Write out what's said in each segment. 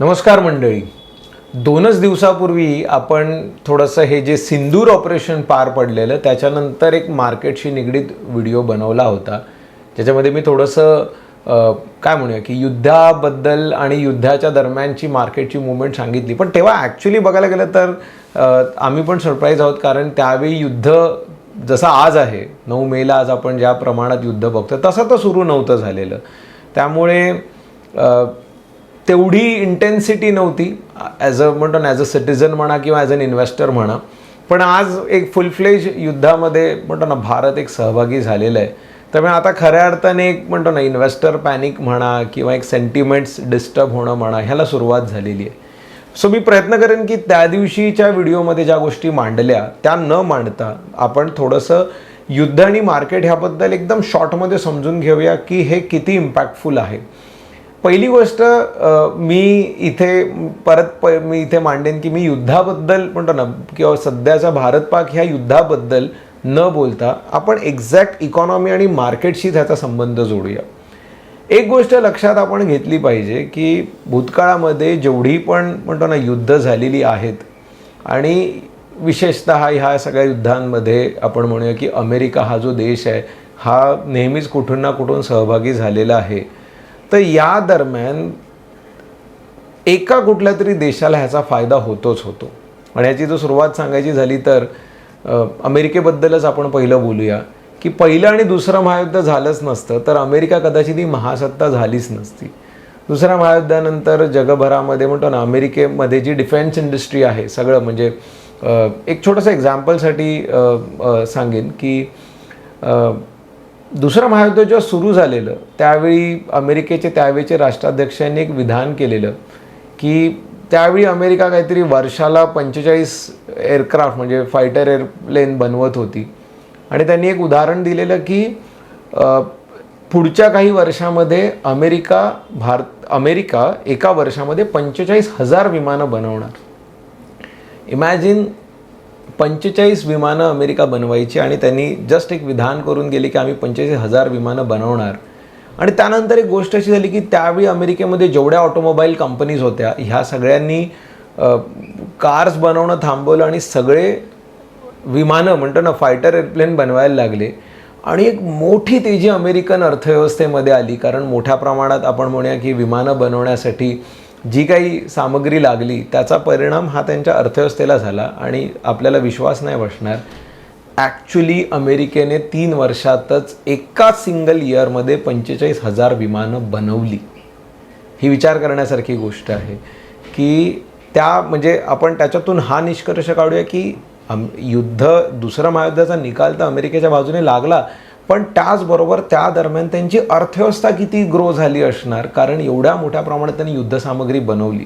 नमस्कार मंडळी. दोनच दिवसापूर्वी आपण थोडंसं हे जे सिंदूर ऑपरेशन पार पडलेलं त्याच्यानंतर एक मार्केटशी निगडीत व्हिडिओ बनवला होता. ज्याच्यामध्ये मी थोडंसं काय म्हणूया की युद्धाबद्दल आणि युद्धाच्या दरम्यानची मार्केटची मुवमेंट सांगितली. पण तेव्हा ॲक्च्युली बघायला गेलं तर आम्ही पण सरप्राईज आहोत कारण त्यावेळी युद्ध जसं आज आहे नऊ मेला आज आपण ज्या प्रमाणात युद्ध बघतो तसं तर सुरू नव्हतं झालेलं. त्यामुळे तेवढी इंटेन्सिटी नव्हती. ॲज अ म्हणतो ना ॲज अ सिटिझन म्हणा किंवा ॲज अन इन्व्हेस्टर म्हणा. पण आज एक फुलफ्लेज युद्धामध्ये म्हणतो ना भारत एक सहभागी झालेला आहे. त्यामुळे आता खऱ्या अर्थाने एक म्हणतो ना इन्व्हेस्टर पॅनिक म्हणा किंवा एक सेंटिमेंट्स डिस्टर्ब होणं म्हणा ह्याला सुरुवात झालेली आहे. सो मी प्रयत्न करेन की त्या दिवशीच्या व्हिडिओमध्ये ज्या गोष्टी मांडल्या त्या न मांडता आपण थोडंसं युद्ध आणि मार्केट ह्याबद्दल एकदम शॉर्टमध्ये समजून घेऊया की हे किती इम्पॅक्टफुल आहे. पहिली गोष्ट मी इथे परत प मी इथे मांडेन की मी युद्धाबद्दल म्हणतो ना किंवा सध्याचा भारत पाक ह्या युद्धाबद्दल न बोलता आपण एक्झॅक्ट इकॉनॉमी आणि मार्केटशी त्याचा संबंध जोडूया. एक गोष्ट लक्षात आपण घेतली पाहिजे की भूतकाळामध्ये जेवढी पण म्हणतो ना युद्ध झालेली आहेत आणि विशेषतः ह्या सगळ्या युद्धांमध्ये आपण म्हणूया की अमेरिका हा जो देश आहे हा नेहमीच कुठून ना कुठून सहभागी झालेला आहे. तर या दरम्यान एका कुठल्या तरी देशाला ह्याचा फायदा होतोच होतो. आणि ह्याची जर सुरुवात सांगायची झाली तर अमेरिकेबद्दलच आपण पहिलं बोलूया. की पहिलं आणि दुसरं महायुद्ध झालंच नसतं तर अमेरिका कदाचित ही महासत्ता झालीच नसती. दुसऱ्या महायुद्धानंतर जगभरामध्ये म्हणतो ना अमेरिकेमध्ये जी डिफेन्स इंडस्ट्री आहे सगळं म्हणजे एक छोटंसं एक्झाम्पलसाठी सांगेन की दुसरं महायुद्ध जेव्हा सुरू झालेलं त्यावेळी अमेरिकेचे त्यावेळेचे राष्ट्राध्यक्षांनी एक विधान केलेलं की त्यावेळी अमेरिका काहीतरी वर्षाला पंचेचाळीस एअरक्राफ्ट म्हणजे फायटर एअरप्लेन बनवत होती. आणि त्यांनी एक उदाहरण दिलेलं की पुढच्या काही वर्षामध्ये अमेरिका भारत अमेरिका एका वर्षामध्ये पंचेचाळीस हजार विमानं बनवणार. इमॅजिन पंचेचाळीस विमानं अमेरिका बनवायची आणि त्यांनी जस्ट एक विधान करून गेले की आम्ही पंचेचाळीस हजार विमानं बनवणार. आणि त्यानंतर एक गोष्ट अशी झाली की त्यावेळी अमेरिकेमध्ये जेवढ्या ऑटोमोबाईल कंपनीज होत्या ह्या सगळ्यांनी कार्स बनवणं थांबवलं आणि सगळे विमानं म्हणतो ना फायटर एअरप्लेन बनवायला लागले. आणि एक मोठी तेजी अमेरिकन अर्थव्यवस्थेमध्ये आली कारण मोठ्या प्रमाणात आपण म्हणूया की विमानं बनवण्यासाठी जी काही सामग्री लागली त्याचा परिणाम हा त्यांच्या अर्थव्यवस्थेला झाला आणि आपल्याला विश्वास नाही बसणार. ॲक्च्युली अमेरिकेने तीन वर्षातच एका सिंगल इयरमध्ये पंचेचाळीस हजार विमानं बनवली. ही विचार करण्यासारखी गोष्ट आहे की त्या म्हणजे आपण त्याच्यातून हा निष्कर्ष काढूया की युद्ध दुसरं महायुद्धाचा निकाल तर अमेरिकेच्या बाजूने लागला पण त्याचबरोबर त्या दरम्यान त्यांची अर्थव्यवस्था किती ग्रो झाली असणार? कारण एवढ्या मोठ्या प्रमाणात त्यांनी युद्धसामग्री बनवली.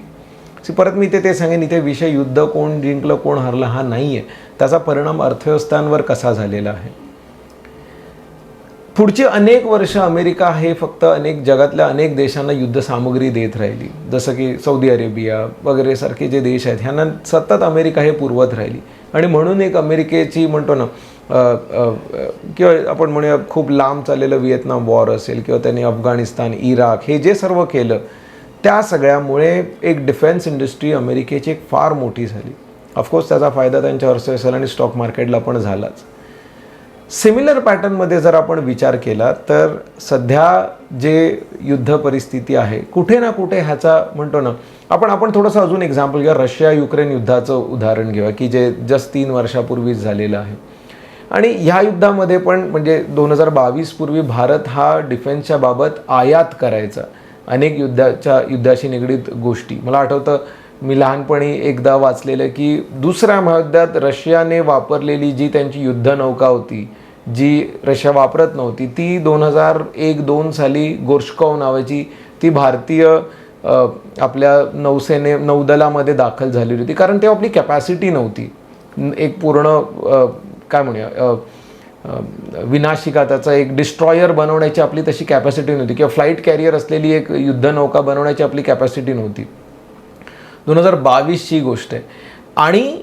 सी परत मी ते ते सांगेन इथे विषय युद्ध कोण जिंकलं कोण हरलं हा नाही आहे त्याचा परिणाम अर्थव्यवस्थांवर कसा झालेला आहे? पुढची अनेक वर्ष अमेरिका हे फक्त अनेक जगातल्या अनेक देशांना युद्धसामुग्री देत राहिली. जसं की सौदी अरेबिया वगैरे सारखे जे देश आहेत ह्यांना सतत अमेरिका हे पुरवत राहिली. आणि म्हणून एक अमेरिकेची म्हणतो ना किंवा आपण म्हणूया खूप लांब चाललेलं व्हिएतनाम वॉर असेल किंवा त्यांनी अफगाणिस्तान इराक हे जे सर्व केलं त्या सगळ्यामुळे एक डिफेन्स इंडस्ट्री अमेरिकेची एक फार मोठी झाली. ऑफकोर्स त्याचा फायदा त्यांच्या अर्थव्यवस्थेला आणि स्टॉक मार्केटला पण झालाच. सिमिलर पॅटर्नमध्ये जर आपण विचार केला तर सध्या जे युद्ध परिस्थिती आहे कुठे ना कुठे ह्याचा म्हणतो ना आपण आपण थोडंसं अजून एक्झाम्पल घ्या. रशिया युक्रेन युद्धाचं उदाहरण घेऊया की जे जस्ट तीन वर्षापूर्वीच झालेलं आहे. आणि ह्या युद्धामध्ये पण म्हणजे दोन हजार बावीस पूर्वी भारत हा डिफेन्सच्या बाबत आयात करायचा. अनेक युद्धाच्या युद्धाशी निगडीत गोष्टी. मला आठवतं मी लहानपणी एकदा वाचलेलं की दुसऱ्या महायुद्धात रशियाने वापरलेली जी त्यांची युद्धनौका होती जी रशिया वापरत नव्हती ती दोन हजार एक दोन साली गोर्शकॉव नावाची ती भारतीय आपल्या नौसेने नौदलामध्ये दाखल झालेली होती. कारण तेव्हा आपली कॅपॅसिटी नव्हती. एक पूर्ण काय म्हणूया विनाशिका त्याचा एक डिस्ट्रॉयर बनवण्याची आपली तशी कॅपॅसिटी नव्हती. किंवा फ्लाईट कॅरियर असलेली एक युद्धनौका बनवण्याची आपली कॅपॅसिटी नव्हती. दोन हजार बावीसची गोष्ट आहे. आणि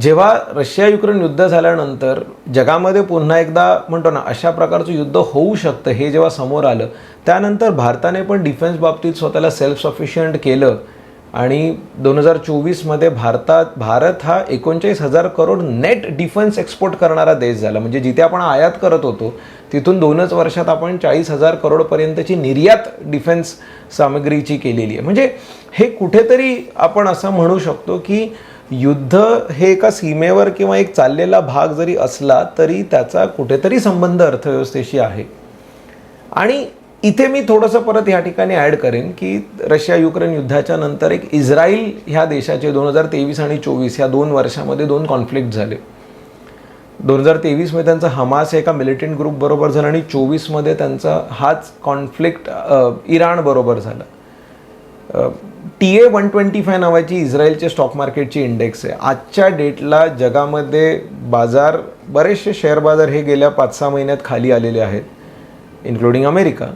जेव्हा रशिया युक्रेन युद्ध झाल्यानंतर जगामध्ये पुन्हा एकदा म्हणतो ना अशा प्रकारचं युद्ध होऊ शकतं हे जेव्हा समोर आलं त्यानंतर भारताने पण डिफेन्स बाबतीत स्वतःला सेल्फ सफिशियंट केलं आणि दोन हजार चोवीसमध्ये भारतात भारत हा एकोणचाळीस हजार करोड नेट डिफेन्स एक्सपोर्ट करणारा देश झाला. म्हणजे जिथे आपण आयात करत होतो तिथून दोनच वर्षात आपण चाळीस हजार करोडपर्यंतची निर्यात डिफेन्स सामग्रीची केलेली आहे. म्हणजे हे कुठेतरी आपण असं म्हणू शकतो की युद्ध हे एका सीमेवर किंवा एक चाललेला भाग जरी असला तरी त्याचा कुठेतरी संबंध अर्थव्यवस्थेशी आहे. आणि इथे मी थोडंसं परत या ठिकाणी ॲड करेन की रशिया युक्रेन युद्धाच्या नंतर एक इस्रायल ह्या देशाचे दोन हजार तेवीस आणि चोवीस ह्या दोन वर्षामध्ये दोन कॉन्फ्लिक्ट झाले. दोन हजार तेवीसमध्ये त्यांचा हमास एका मिलिटंट ग्रुप बरोबर झाला आणि चोवीसमध्ये त्यांचा हाच कॉन्फ्लिक्ट इराण बरोबर झाला. T A one twenty five नावाची इस्रायलचे स्टॉक मार्केटची इंडेक्स आहे. आजच्या डेटला जगामध्ये बाजार बरेचसे शेअर बाजार हे गेल्या पाच सहा महिन्यात खाली आलेले आहेत इन्क्लुडिंग अमेरिका.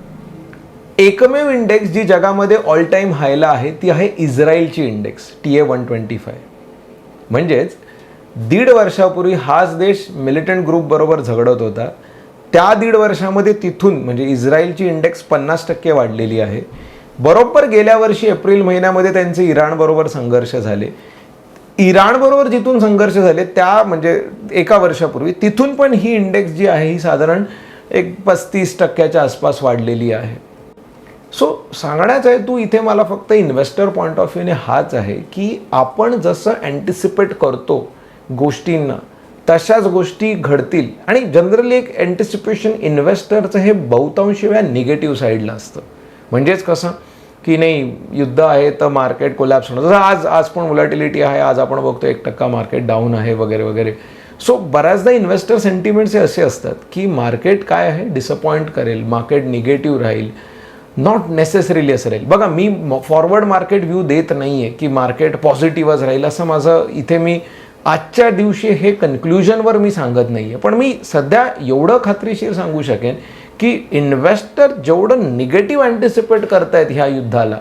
एकमेव इंडेक्स जी जगामध्ये ऑल टाईम हायला आहे ती आहे इस्रायलची index T A one twenty five म्हणजेच दीड वर्षापूर्वी हाच देश मिलिटंट ग्रुप बरोबर झगडत होता. त्या दीड वर्षामध्ये तिथून म्हणजे इस्रायलची इंडेक्स पन्नास टक्के वाढलेली आहे. बरोबर गेल्या वर्षी एप्रिल महिन्यामध्ये त्यांचे इराणबरोबर संघर्ष झाले. इराणबरोबर जिथून संघर्ष झाले त्या म्हणजे एका वर्षापूर्वी तिथून पण ही इंडेक्स जी आहे ही साधारण एक पस्तीस टक्क्याच्या आसपास वाढलेली आहे. सो सांगण्याचा आहे तू इथे मला फक्त इन्व्हेस्टर पॉईंट ऑफ व्ह्यूने हाच आहे की आपण जसं अँटिसिपेट करतो गोष्टींना तशाच गोष्टी घडतील. आणि जनरली एक अँटिसिपेशन इन्व्हेस्टरचं हे बहुतांश वेळा निगेटिव्ह साईडला असतं. म्हणजेच कसं? की नाही युद्ध आहे तर मार्केट कोलॅप्स होणं जसं आज आज पण व्हॉलॅटिलिटी आहे आज आपण बघतो एक टक्का मार्केट डाऊन आहे वगैरे वगैरे. सो बऱ्याचदा इन्व्हेस्टर सेंटिमेंट्स हे असे असतात की मार्केट काय आहे? डिसअपॉइंट करेल मार्केट निगेटिव्ह राहील. नॉट नेसेसरीली असं राहील बघा मी फॉरवर्ड मार्केट व्ह्यू देत नाही आहे की मार्केट पॉझिटिव्हच राहील असं माझं इथे मी आजच्या दिवशी हे कन्क्ल्युजनवर मी सांगत नाही आहे पण मी सध्या एवढं खात्रीशीर सांगू शकेन की इन्व्हेस्टर जेवढं निगेटिव्ह अँटिसिपेट करतायत ह्या युद्धाला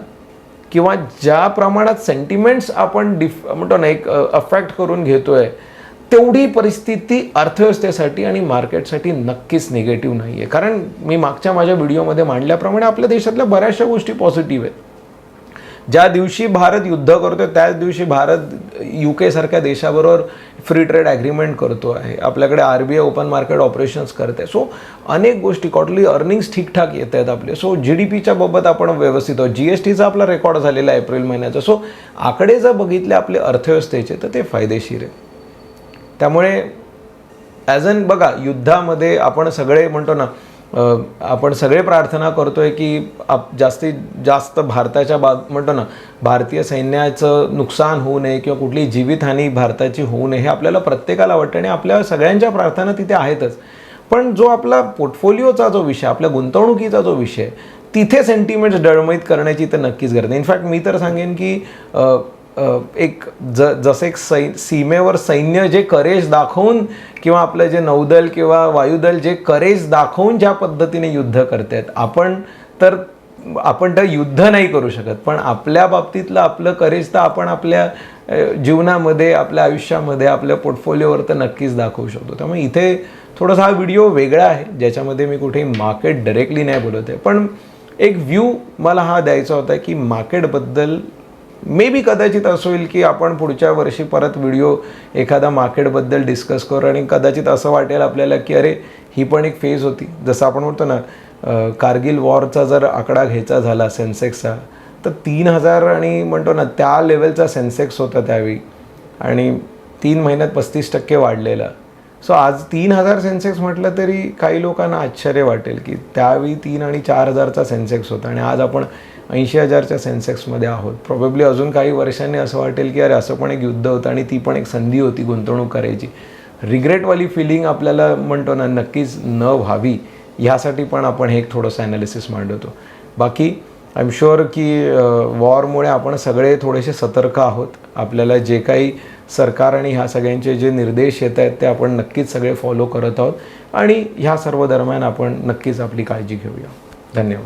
किंवा ज्या प्रमाणात सेंटिमेंट्स आपण डिफ म्हणतो ना एक अफेक्ट करून घेतोय तेवढी परिस्थिती अर्थव्यवस्थेसाठी आणि मार्केटसाठी नक्कीच निगेटिव्ह नाही आहे कारण मी मागच्या माझ्या व्हिडिओमध्ये मांडल्याप्रमाणे आपल्या देशातल्या बऱ्याचशा गोष्टी पॉझिटिव्ह आहेत. ज्या दिवशी भारत युद्ध करतो आहे त्याच दिवशी भारत यू केसारख्या देशाबरोबर फ्री ट्रेड ॲग्रीमेंट करतो आहे. आपल्याकडे R B I open market operations करते. सो अनेक गोष्टी क्वार्टरली अर्निंग्स ठीकठाक येत आहेत आपले सो जी डी पीच्या बाबत आपण व्यवस्थित आहोत. जी एस टीचा आपला रेकॉर्ड झालेला आहे एप्रिल महिन्याचा. सो आकडे जर बघितले आपले अर्थव्यवस्थेचे तर ते फायदेशीर आहे. त्यामुळे ॲज अन बघा युद्धामध्ये आपण सगळे म्हणतो ना आपण सगळे प्रार्थना करतोय की आप जास्तीत जास्त भारताच्या बाग म्हणतो ना भारतीय सैन्याचं नुकसान होऊ नये किंवा कुठली जीवितहानी भारताची होऊ नये हे आपल्याला प्रत्येकाला वाटतं आणि आपल्या सगळ्यांच्या प्रार्थना तिथे आहेतच. पण जो आपला पोर्टफोलिओचा जो विषय आपल्या गुंतवणुकीचा जो विषय तिथे सेंटिमेंट्स डळमळीत करण्याची तर नक्कीच गरज आहे इनफॅक्ट मी तर सांगेन की एक ज जसं एक सै सीमेवर सैन्य जे करेज दाखवून किंवा आपलं जे नौदल किंवा वायुदल जे करेज दाखवून ज्या पद्धतीने युद्ध करतात आपण तर आपण तर युद्ध नाही करू शकत. पण आपल्या बाबतीतलं आपलं करेज तर आपण आपल्या जीवनामध्ये आपल्या आयुष्यामध्ये आपल्या पोर्टफोलिओवर तर नक्कीच दाखवू शकतो. त्यामुळे इथे थोडासा हा व्हिडिओ वेगळा आहे ज्याच्यामध्ये मी कुठेही मार्केट डायरेक्टली नाही बोलत आहे. पण एक व्ह्यू मला हा द्यायचा होता की मार्केटबद्दल मे बी कदाचित असं होईल की आपण पुढच्या वर्षी परत व्हिडिओ एखादा मार्केटबद्दल डिस्कस करू आणि कदाचित असं वाटेल आपल्याला की अरे ही पण एक फेज होती. जसं आपण म्हणतो ना कारगिल वॉरचा जर आकडा घ्यायचा झाला सेन्सेक्सचा तर तीन हजार आणि म्हणतो ना त्या लेवलचा सेन्सेक्स होता त्यावेळी. आणि तीन महिन्यात पस्तीस टक्के वाढलेला. सो आज तीन हजार सेन्सेक्स म्हटलं तरी काही लोकांना आश्चर्य वाटेल की त्यावेळी तीन आणि चार हजारचा सेन्सेक्स होता आणि आज आपण ऐंशी हजारच्या सेन्सेक्समध्ये आहोत. प्रॉबेबली अजून काही वर्षांनी असं वाटेल की अरे असं पण एक युद्ध होतं आणि ती पण एक संधी होती गुंतवणूक करायची. रिग्रेटवाली फिलिंग आपल्याला म्हणतो ना नक्कीच न व्हावी ह्यासाठी पण आपण हे एक थोडंसं ॲनालिसिस मांडवतो बाकी आय एम शुअर की वॉरमुळे आपण सगळे थोडेसे सतर्क आहोत. आपल्याला जे काही सरकार आणि ह्या सगळ्यांचे जे निर्देश येत आहेत ते आपण नक्कीच सगळे फॉलो करत आहोत. आणि ह्या सर्व दरम्यान आपण नक्कीच आपली काळजी घेऊया. धन्यवाद.